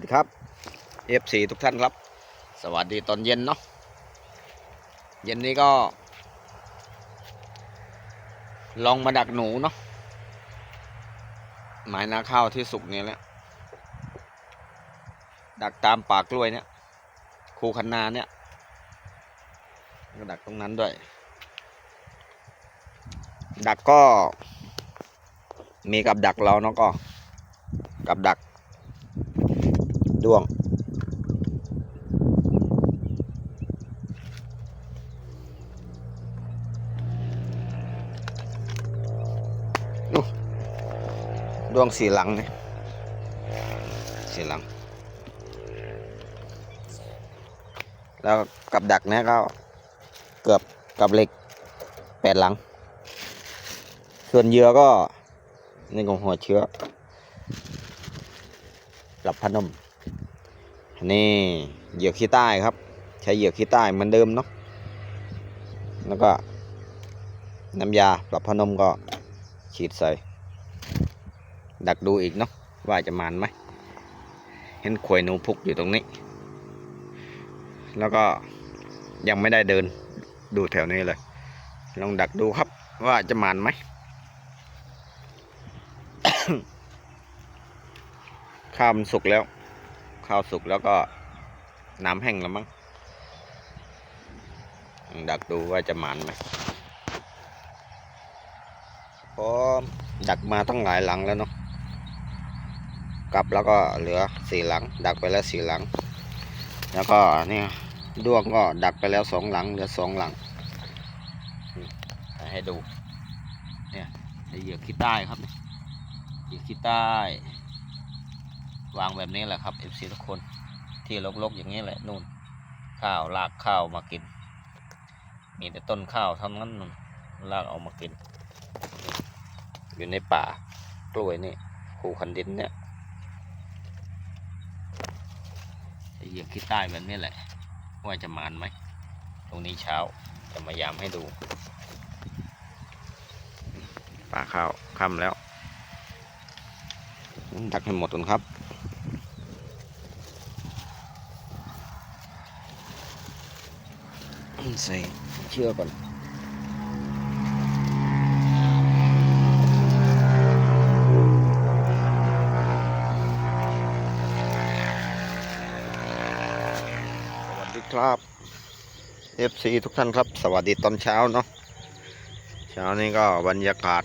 สดีครับ FC ทุกท่านครับ สวัสดีตอนเย็นเนาะเย็นนี้ก็ ลองมาดักหนูเนาะหมายนาข้าวที่สุกเนี่ยแหละดักตามป่ากล้วยเนี่ยคูคันนาเนี่ยก็ดักตรงนั้นด้วย ดักก็มีกับดักเราเนาะก็ กับดัก ด้วงนู่นดวงสีหลังเนี่ยสีหลัง แล้วกับดักเนี่ยก็เกือบกับเหล็กแปดหลัง ส่วนเหยื่อก็นี่ของหัวเชื้อหลับพนม นี่เหยื่อขี้ใต้ครับ ใช้เหยื่อขี้ใต้เหมือนเดิมเนาะแล้วก็น้ำยาปรับพนมก็ฉีดใส่ ดักดูอีกเนาะว่าจะมานไหมเห็นขวยหนูพุกอยู่ตรงนี้ แล้วก็ยังไม่ได้เดินดูแถวนี้เลย ลองดักดูครับว่าจะมานไหมข้ามสุกแล้ว ข้าวสุกแล้วก็น้ำแห้งแล้วมั้งดักดูว่าจะหมานไหมพอดักมาตั้งหลายหลังแล้วเนาะกลับแล้วก็เหลือสี่หลัง ดักไปแล้วสี่หลัง แล้วก็เนี่ยด้วงก็ดักไปแล้วสองหลังเหลือสองหลัง ให้ดูเนี่ยเหยื่อขี้ใต้ครับเหยื่อขี้ใต้ วางแบบนี้แหละครับเอฟซีทุกคนที่ลกๆอย่างนี้แหละนู่น ข้าวลากข้าวมากิน มีแต่ต้นข้าวท่านั้นนู่นลากเอามากิน อยู่ในป่ากล้วยนี่คูคันดินเนี่ยเหยียบขี้ใต้แบบนี้แหละ ว่าจะมานไหม ตรงนี้เช้าจะมายามให้ดู ป่าข้าวค่ำแล้ว ดักให้หมดก่อนครับ ใส่เชือกก่อนสวัสดีครับ FC ทุกท่านครับ สวัสดีตอนเช้าเนาะเช้านี้ก็บรรยากาศ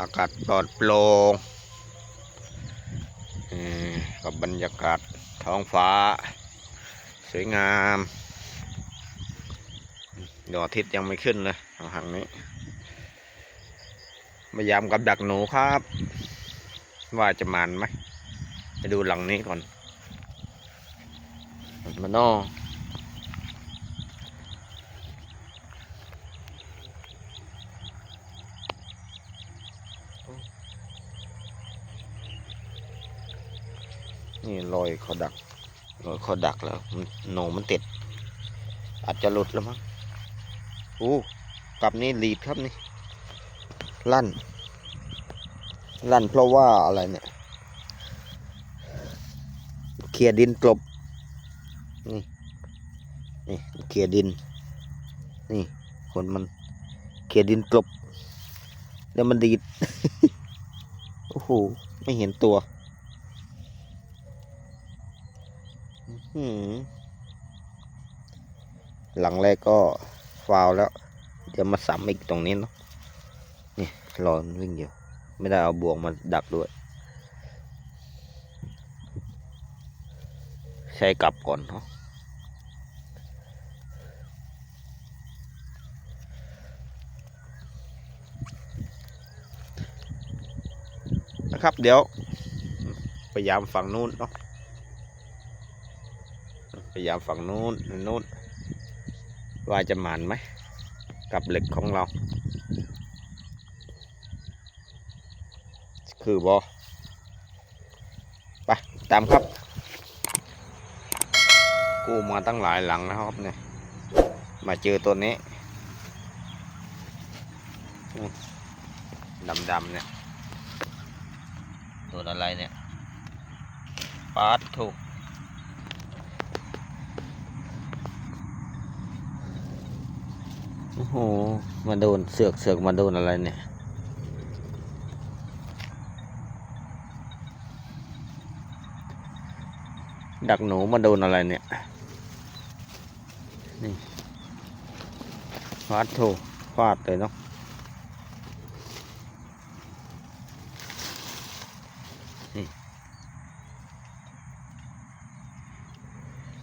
อากาศปลอดโปร่งกับบรรยากาศท้องฟ้า สวยงาม ดวงอาทิตย์ยังไม่ขึ้นเลยทางนี้พยายามกับดักหนูครับ ว่าจะมันไหมไปดูหลังนี้ก่อนมันนอนี่รอยเขาดักรอยเขาดักแล้วมันโหนมันติด อาจจะหลุดแล้วมั้ง อู้กลับนี่รีดครับนี่ ลั่น ลั่นเพราะว่าอะไรเนี่ยเคลียดินกลบ นี่ นี่เคลียดิน นี่คนมันเคลียดินกลบ แล้วมันดีด โอ้โห ไม่เห็นตัวหือหลังแรกก็ ฟาวแล้ว เดี๋ยวมาซ้ำอีกตรงนี้เนาะนี่รอนวิ่งอยู่ ไม่ได้เอาบ่วงมาดักด้วย ใช้กลับก่อนเนาะนะครับ เดี๋ยวพยายามฝั่งนู้นเนาะพยายามฝั่งนู้นนู้น ว่าจะหมันไหม กับเหล็กของเรา คือบอไปตามครับ กู้มาตั้งหลายหลังนะครับเนี่ย มาเจอตัวนี้ดำๆเนี่ย ตัวอะไรเนี่ยปาดถูก โอ้โห มาโดนเสือกเสือกมาโดนอะไรเนี่ย ดักหนูมาโดนอะไรเนี่ย นี่ฟาดถูฟาดเลยเนาะ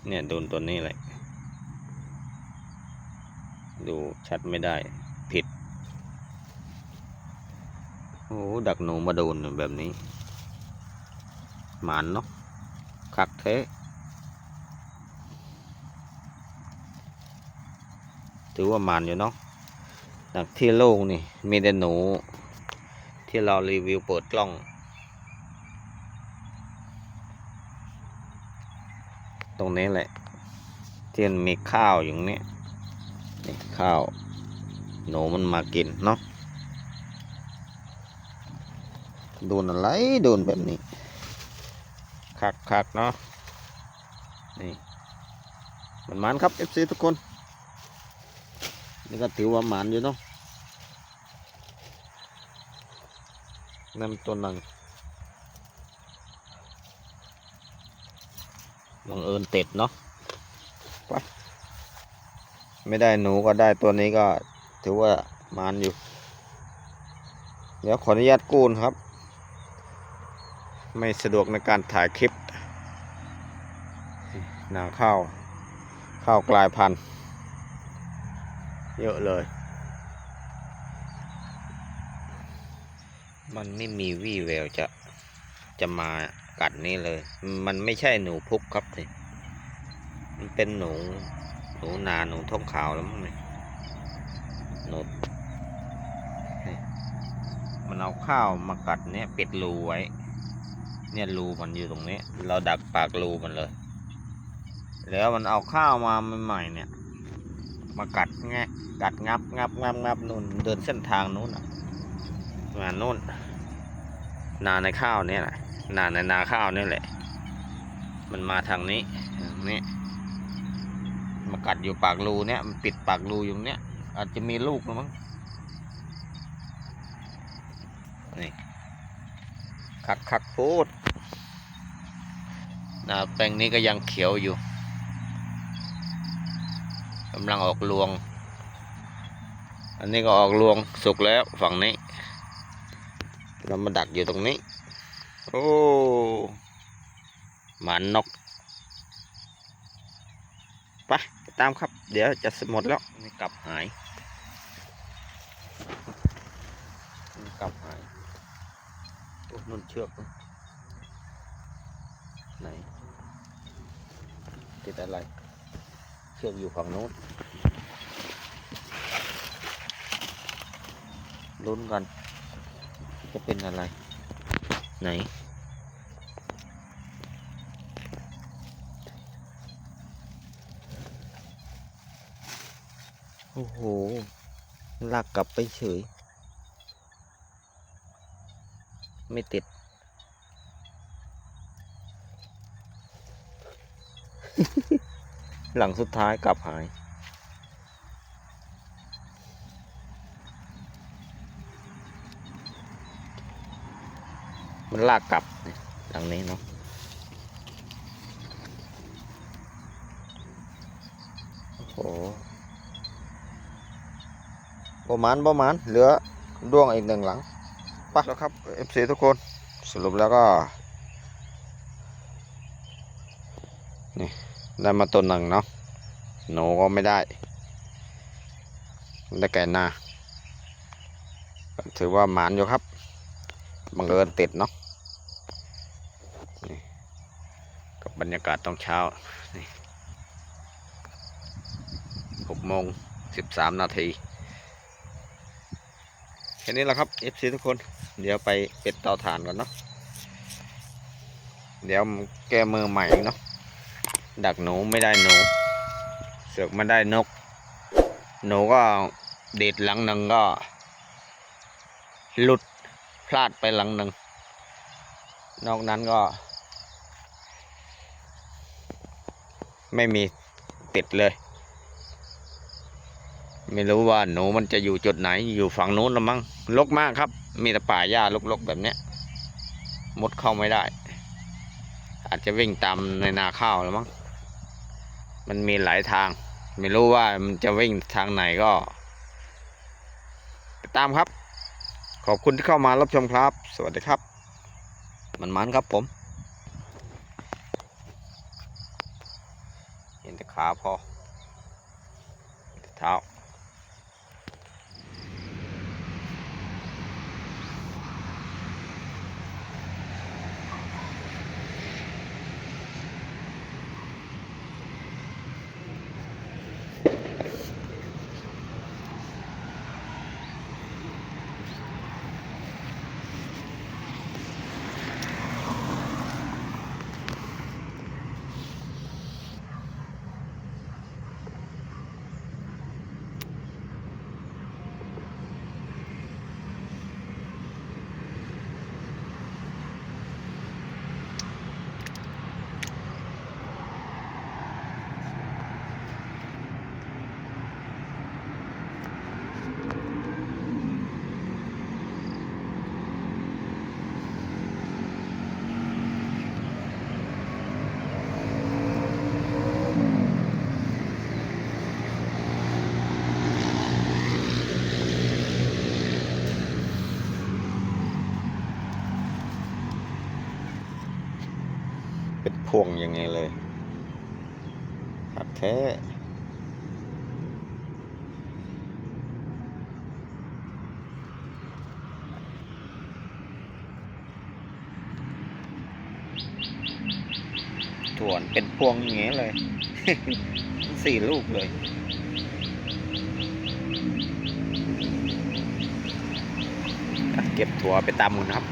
เนี่ยโดนตัวนี้เลย ดูชัดไม่ได้ ผิด โอ้ดักหนูมาโดนแบบนี้ หมานเนาะคักเทถือว่าหมานอยู่เนาะดักที่โล่งนี่ มีแต่หนู ที่เรารีวิวเปิดกล้อง ตรงนี้แหละที่มันมีข้าวอยู่เนี้ นี่ข้าวหนูมันมากินเนาะโดนอะไรโดนแบบนี้คักคักเนาะนี่มันมันครับ FC ทุกคน นี่ก็ถือว่าหมันอยู่เนาะนั่นตัวหนึ่งบังเอิญติดเนาะ ไม่ได้หนูก็ได้ตัวนี้ก็ถือว่ามันอยู่ เดี๋ยวขออนุญาตกูนครับ ไม่สะดวกในการถ่ายคลิปนาข้าวข้าวกลายพันธุ์ เยอะเลย มันไม่มีวี่แววจะจะมากัดนี่เลย มันไม่ใช่หนูพุกครับนี่มันเป็นหนู นูนาหนูท้องขาวแล้วมั้งเนี่ยหนูนี่มันเอาข้าวมากัดเนี่ยปิดรูไว้ เนี่ยรูมันอยู่ตรงนี้ เราดักปากรูมันเลย แล้วมันเอาข้าวมาใหม่ๆเนี่ย มากัดแงะกัดงับงับงับงับนู่นเดินเส้นทางนู้นอะมานู่น นาในข้าวเนี่ยแหละนาในนาข้าวนี่แหละ มันมาทางนี้นี่ มากัดอยู่ปากรูเนี่ยมันปิดปากรูอยู่เนี่ยอาจจะมีลูกนะมั้งนี่คักคักพูดนาแปลงนี้ก็ยังเขียวอยู่กำลังออกรวง อันนี้ก็ออกรวงสุกแล้วฝั่งนี้ เรามาดักอยู่ตรงนี้ โอ้หมานนกปไป ตามครับ เดี๋ยวจะหมดแล้วนี่กลับหายนี่กลับหายโอ้นุ่นเชือกไหนติดอะไรเชือกอยู่ฝั่งโน้นลุ้นกันจะเป็นอะไร ไหน โอ้โหลากกลับไปเฉย ไม่ติด หลังสุดท้ายกลับหาย มันลากกลับหลังนี้เนาะโอ้ ประมาณประมาณเหลือด้วงอีกหนึ่งหลังไปแล้วครับ FC ทุกคนสรุปแล้วก็นี่ได้มาตัวหนึ่งเนาะหนูก็ไม่ได้ ได้แก่นาก็ถือว่าหมานอยู่ครับ บังเอิญติดเนาะนี่กับบรรยากาศตอนเช้านี่หกโมงสิบสามนาที แค่นี้แหละครับ FC ทุกคน เดี๋ยวไปเป็ดเตาถ่านก่อนเนาะ เดี๋ยวแก้มือใหม่เนาะ ดักหนูไม่ได้หนู เสือกไม่ได้นก หนูก็เด็ดหลังหนึ่งก็ หลุดพลาดไปหลังหนึ่ง นอกนั้นก็ ไม่มีติดเลย ไม่รู้ว่าหนูมันจะอยู่จุดไหนอยู่ฝั่งนู้นละมั้ง ลกมากครับ มีแต่ป่าหญ้ารกๆแบบเนี้ยมดเข้าไม่ได้ อาจจะวิ่งตามในนาข้าวแล้วมั้งมันมีหลายทาง ไม่รู้ว่ามันจะวิ่งทางไหนก็ติดตามครับ ขอบคุณที่เข้ามารับชมครับ สวัสดีครับ มันมันครับผม เห็นแต่ขาพอเท้า พวงยังไงเลยขัดแท้ถ่วนเป็นพวงอย่างเงี้ยเลย สี่ลูกเลย เก็บถั่วไปตำกันครับ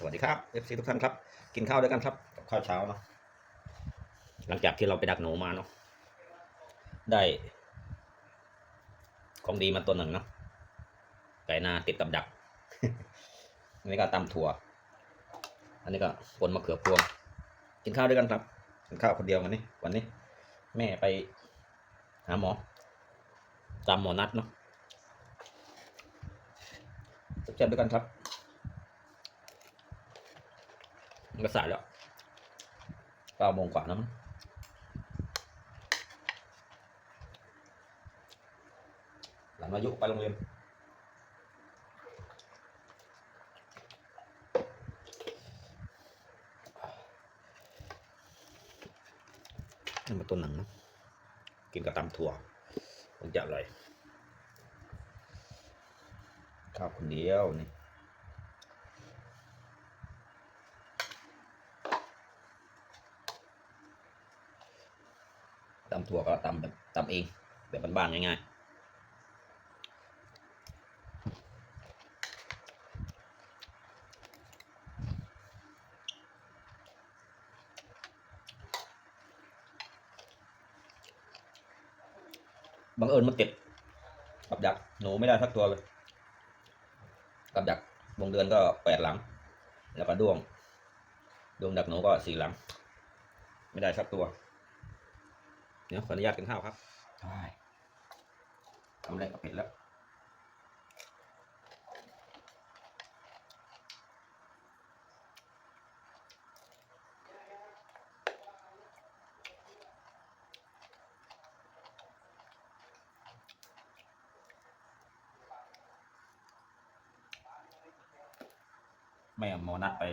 สวัสดีครับ FC ทุกท่านครับ กินข้าวด้วยกันครับกับข้าวเช้าเนาะหลังจากที่เราไปดักหนูมาเนาะได้ของดีมาตัวหนึ่งเนาะไก่นาติดกับดัก อันนี้ก็ตำถั่ว อันนี้ก็ปนมะเขือพวง กินข้าวด้วยกันครับ กินข้าวคนเดียววันนี้ วันนี้ แม่ไปหาหมอ ตามหมอนัดเนาะแซ่บด้วยกันครับ มัน ก็สายแล้วเก้าโมงกว่าแล้วมั้งหลังอายุไปโรงเรียนนี่มาตัวหนังนะกินกับตำถั่วมันจะอร่อยข้าวคนเดียวนี่ำถั่วก็ตำแบบตำเอง แบบบ้านๆง่ายๆบังเอิญมันติดกับดักหนูไม่ได้สักตัวเลย กับดักวงเดือนก็แปดหลัง แล้วก็ด้วงดวงดักหนูก็สี่หลัง ไม่ได้สักตัว เดี๋ยวขออนุญาตกินข้าวครับใช่ทำอะไรก็เผ็ดแล้วแม่หมอนัดไป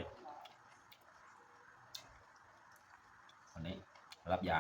วันนี้รับยา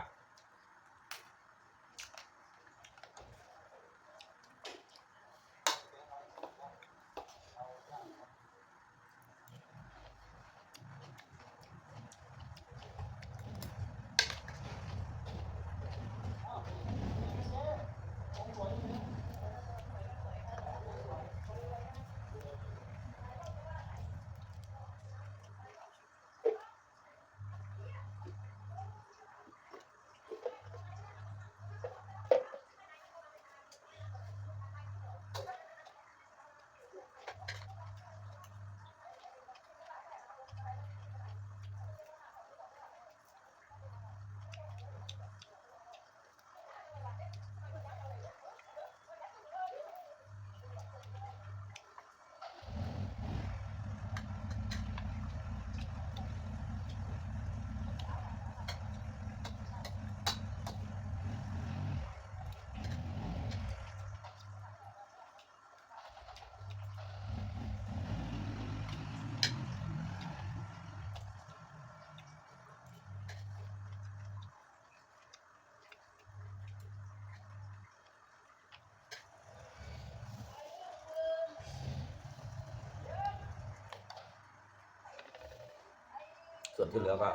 ที่เหลือก็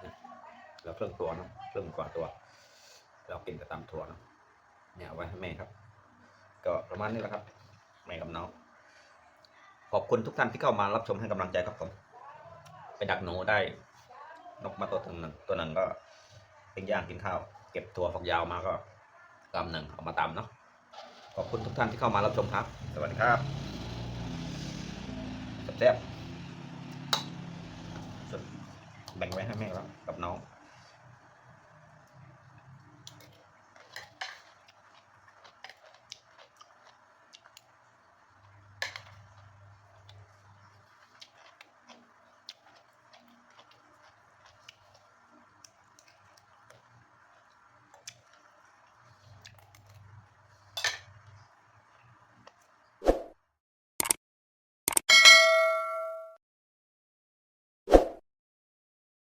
เนี่ยแล้วเครื่องตัวเนอะเครื่องกว่าตัว เรากินกับตำถั่วเนะเนี่ยไว้ให้แม่ครับ ก็ประมาณนี้แหละครับ แม่กับน้องขอบคุณทุกท่านที่เข้ามารับชมให้กำลังใจครับผมไปดักหนูได้ นกมาตัวหนึ่งตัวหนึ่งก็เป็นย่างกินข้าว เก็บถั่วฝักยาวมาก็กำหนึ่งเอามาตำเนาะขอบคุณทุกท่านที่เข้ามารับชมครับ สวัสดีครับแซ่บๆ แบ่งไว้ให้แม่แล้วกับน้อง